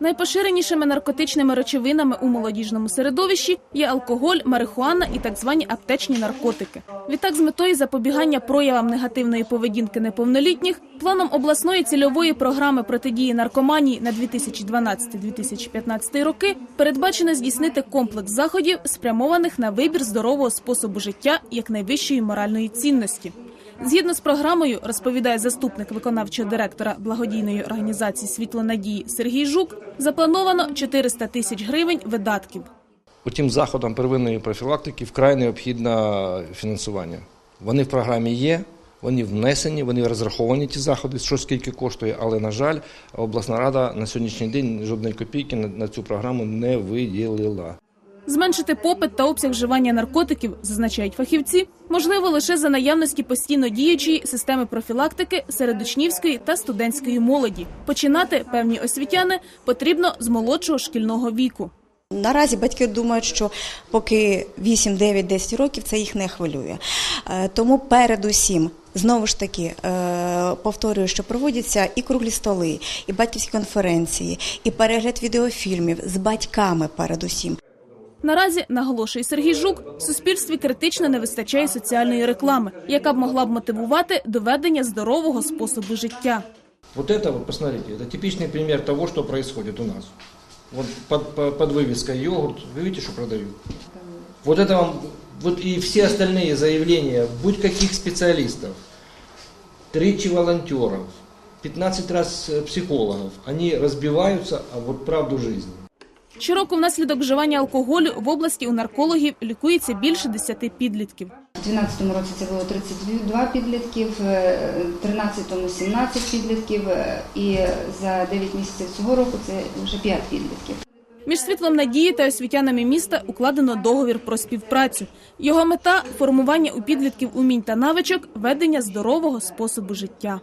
Найпоширенішими наркотичними речовинами у молодіжному середовищі є алкоголь, марихуана і так звані аптечні наркотики. Відтак, з метою запобігання проявам негативної поведінки неповнолітніх, планом обласної цільової програми протидії наркоманії на 2012-2015 роки передбачено здійснити комплекс заходів, спрямованих на вибір здорового способу життя як найвищої моральної цінності. Згідно з програмою, розповідає заступник виконавчого директора благодійної організації Світло надії Сергій Жук, заплановано 400 тисяч гривень видатків. Утім, заходам первинної профілактики вкрай необхідне фінансування. Вони в програмі є, вони внесені, вони розраховані ті заходи, що скільки коштує, але, на жаль, обласна рада на сьогоднішній день жодної копійки на, цю програму не виділила. Зменшити попит та обсяг вживання наркотиків, зазначають фахівці, можливо лише за наявності постійно діючої системи профілактики серед учнівської та студентської молоді. Починати певні освітяни потрібно з молодшого шкільного віку. Наразі батьки думають, що поки 8, 9, 10 років це їх не хвилює. Е, Тому передусім, знову ж таки, е, повторюю, що проводяться і круглі столи, і батьківські конференції, і перегляд відеофільмів з батьками передусім. Наразі наголошує Сергій Жук, суспільстві критично не вистачає соціальної реклами, яка б могла б мотивувати до ведення здорового способу життя. Вот это вот, посмотрите, это типичный пример того, что происходит у нас. Вот под, по- под вывеской йогурт, вы видите, что продают? Вот это вам, вот и все остальные заявления, будь каких специалистов, тричи волонтеров, 15 раз э, психологов, они разбиваются о вот правду жизни. Щороку внаслідок вживання алкоголю в області у наркологів лікується більше 10 підлітків. У 2012 році це було 32 підлітків, в 13-му 17 підлітків е, і за 9 місяців цього року це вже 5 підлітків. Між світлом надії та освітянами міста укладено договір про співпрацю. Його мета формування у підлітків умінь та навичок ведення здорового способу життя.